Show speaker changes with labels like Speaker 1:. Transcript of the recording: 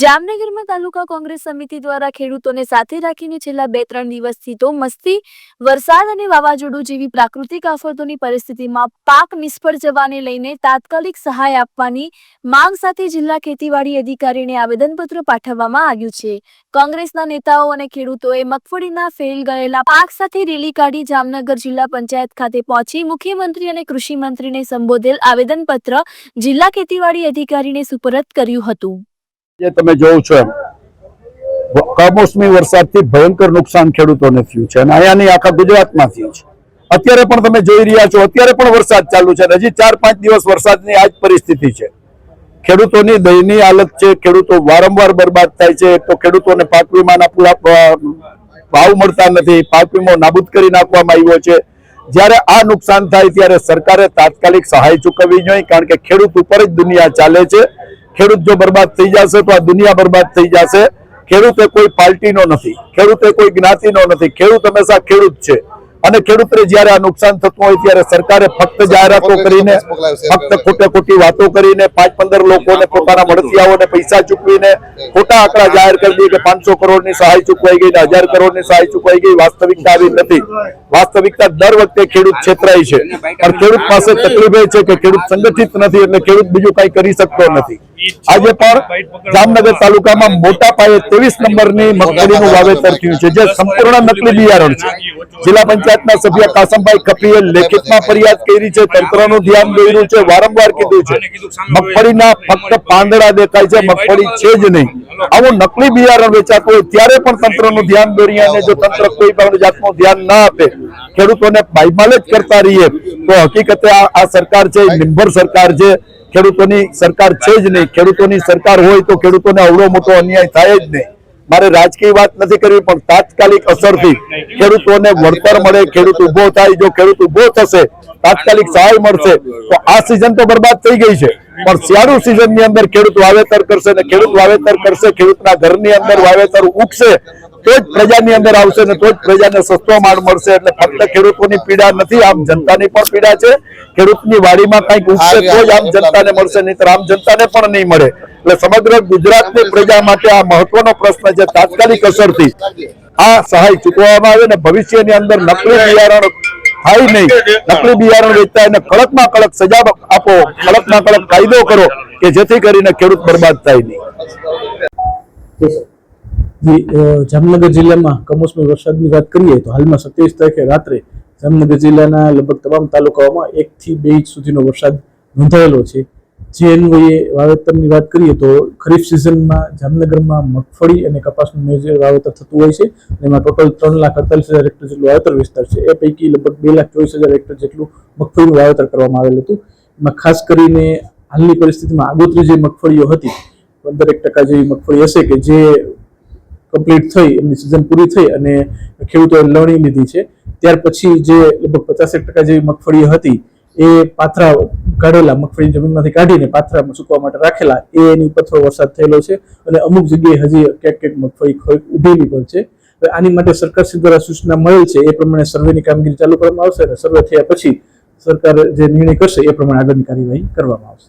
Speaker 1: જામનગરમાં તાલુકા કોંગ્રેસ સમિતિ દ્વારા ખેડૂતોને સાથે રાખીને છેલ્લા બે ત્રણ દિવસથી તો મસ્તી, વરસાદ અને વાવાઝોડું જેવી પ્રાકૃતિક આફતોની પરિસ્થિતિમાં પાક નિષ્ફળ જવાને લઈને તાત્કાલિક સહાય આપવાની માંગ સાથે જિલ્લા ખેતીવાડી અધિકારીને આવેદનપત્ર પાઠવવામાં આવ્યું છે. કોંગ્રેસના નેતાઓ અને ખેડૂતોએ મગફળીના ફેલ ગયેલા પાક સાથે રેલી કાઢી જામનગર જિલ્લા પંચાયત ખાતે પહોંચી મુખ્યમંત્રી અને કૃષિ મંત્રીને સંબોધેલ આવેદનપત્ર જિલ્લા ખેતીવાડી અધિકારીને સુપરત કર્યું હતું.
Speaker 2: જે તમે જોવો છો એમ. કમોસમી વરસાદથી ભયંકર નુકસાન ખેડૂતોને થયું છે અને અહીંયાની આખા ગુજરાતમાં થયું છે અત્યારે પણ તમે જોઈ રહ્યા છો, અત્યારે પણ વરસાદ ચાલુ છે હજી ચાર પાંચ દિવસ વરસાદની આ જ પરિસ્થિતિ છે. ખેડૂતોની દયનીય હાલત છે, ખેડૂતો વારંવાર બરબાદ થાય છે, તો ખેડૂતોને પાક વીમાના પૂરા ભાવ મળતા નથી, પાક વીમો નાબૂદ કરી નાખવામાં આવ્યો છે. જ્યારે આ નુકસાન થાય ત્યારે સરકારે તાત્કાલિક સહાય ચૂકવવી જોઈએ, કારણ કે ખેડૂત ઉપર જ દુનિયા ચાલે છે. ખેડૂત જો બરબાદ થઈ જશે તો આ દુનિયા બરબાદ થઈ જશે. ખેડૂત એ કોઈ પાર્ટીનો નથી ખેડૂત એ કોઈ જ્ઞાતિનો નથી. ખેડૂત હંમેશા ખેડૂત છે. અને ખેડૂતને જ્યારે આ નુકસાન થતું હોય ત્યારે સરકારે ફક્ત જાહેરાતો કરીને ફક્ત ખોટે ખોટી વાતો કરીને પાંચ પંદર લોકોને પોતાના મળતિયાઓને પૈસા ચૂકવીને ખોટા આંકડા જાહેર કરી દે કે પાંચસો કરોડની સહાય ચૂકવાઈ ગઈ ને હજાર કરોડની સહાય ચૂકવાઈ ગઈ વાસ્તવિકતા આવી નથી. વાસ્તવિકતા દર વખતે ખેડૂત છેતરાય છે. પણ ખેડૂત પાસે તકલીફ એ છે કે ખેડૂત સંગઠિત નથી એટલે ખેડૂત બીજું કઈ કરી શકતો નથી. આજે પણ જામનગર તાલુકામાં મોટા પાયે ત્રેવીસ નંબરની મગફળીનું વાવેતર થયું છે, જે સંપૂર્ણ નકલી બિયારણ છે. જિલ્લા પંચાયતના સભ્ય કાસમભાઈ કપીએ લેખિતમાં ફરિયાદ કરી છે, તંત્રનું ધ્યાન દોર્યું છે, વારંવાર કીધું છે, મગફળીના ફક્ત પાંદડા દેખાય છે, મગફળી છે જ નહીં. આવું નકલી બિયારણ વેચાતું હોય ત્યારે પણ તંત્રનું ધ્યાન દોરીએ અને જો તંત્ર કોઈ પણ જાતનું ધ્યાન ના આપે, ખેડૂતોને બાઈમાલ જ કરતા રહીએ, તો હકીકતે આ સરકાર છે નિર્ભર સરકાર છે. ખેડૂતોની સરકાર છે જ નહીં. ખેડૂતોની સરકાર હોય તો ખેડૂતોને અવડો મોટો અન્યાય થાય જ નહીં. મારે રાજકીય વાત નથી કરવી, પણ તાત્કાલિક અસરથી ખેડૂતોને વળતર મળે, ખેડૂત ઊભો થાય. જો ખેડૂત ઊભો થશે, તાત્કાલિક સહાય મળશે, તો આ સિઝન તો બરબાદ થઈ ગઈ છે. પણ શિયાળુ સિઝનની અંદર ખેડૂત વાવેતર કરશે ને ખેડૂત વાવેતર કરશે, ખેડૂતના ઘરની અંદર વાવેતર ઉગશે તો જ પ્રજાની અંદર આવશે ને તો જ પ્રજાને સસ્તો માલ મળશે એટલે ફક્ત ખેડૂતોની પીડા નથી આમ જનતાની પણ પીડા છે. ખેડૂતની વાડીમાં કંઈક ઉગશે તો જ આમ જનતાને મળશે નહીં આમ જનતાને પણ નહીં મળે. એટલે સમગ્ર ગુજરાતની પ્રજા માટે આ મહત્વનો પ્રશ્ન છે તાત્કાલિક અસરથી આ સહાય ચૂકવવામાં આવે ને ભવિષ્યની અંદર નકલી બિયારણ થાય નહીં. નકલી બિયારણ વેચતા એને કડકમાં કડક સજા આપો કડકમાં કડક કાયદો કરો કે જેથી કરીને ખેડૂત બરબાદ થાય નહીં.
Speaker 3: જામનગર જિલ્લામાં કમોસમી વરસાદની વાત કરીએ તો હાલમાં સત્યાવીસ તારીખે રાત્રે જામનગર જિલ્લાના લગભગ તમામ તાલુકાઓમાં એકથી બે ઇંચ સુધીનો વરસાદ નોંધાયેલો છે. જે અન્વયે વાવેતરની વાત કરીએ તો ખરીફ સિઝનમાં જામનગરમાં મગફળી અને કપાસનું મેજર વાવેતર થતું હોય છે એમાં ટોટલ ત્રણ લાખ અડતાલીસ હજાર હેક્ટર જેટલું વાવેતર વિસ્તાર છે. એ પૈકી લગભગ બે લાખ ચોવીસ હજાર હેક્ટર જેટલું મગફળીનું વાવેતર કરવામાં આવેલું હતું. એમાં ખાસ કરીને હાલની પરિસ્થિતિમાં આગોતરી જે મગફળીઓ હતી પંદર એક ટકા જેવી મગફળી હશે કે જે કમ્પ્લીટ થઈ એમની સિઝન પૂરી થઈ અને ખેડૂતોએ લણી લીધી છે. ત્યાર પછી જે લગભગ પચાસેક ટકા જેવી મગફળી હતી, એ પાથરા કાઢેલા, મગફળી જમીનમાંથી કાઢીને પાથરામાં સૂકવા માટે રાખેલા, એ એની ઉપર થોડો વરસાદ થયેલો છે અને અમુક જગ્યાએ હજી ક્યાંક ક્યાંક મગફળી ઉભેલી પણ છે. આની માટે સરકાર શ્રી દ્વારા સૂચના મળેલ છે, એ પ્રમાણે સર્વેની કામગીરી ચાલુ કરવામાં આવશે અને સર્વે થયા પછી સરકાર જે નિર્ણય કરશે, એ પ્રમાણે આગળની કાર્યવાહી કરવામાં આવશે.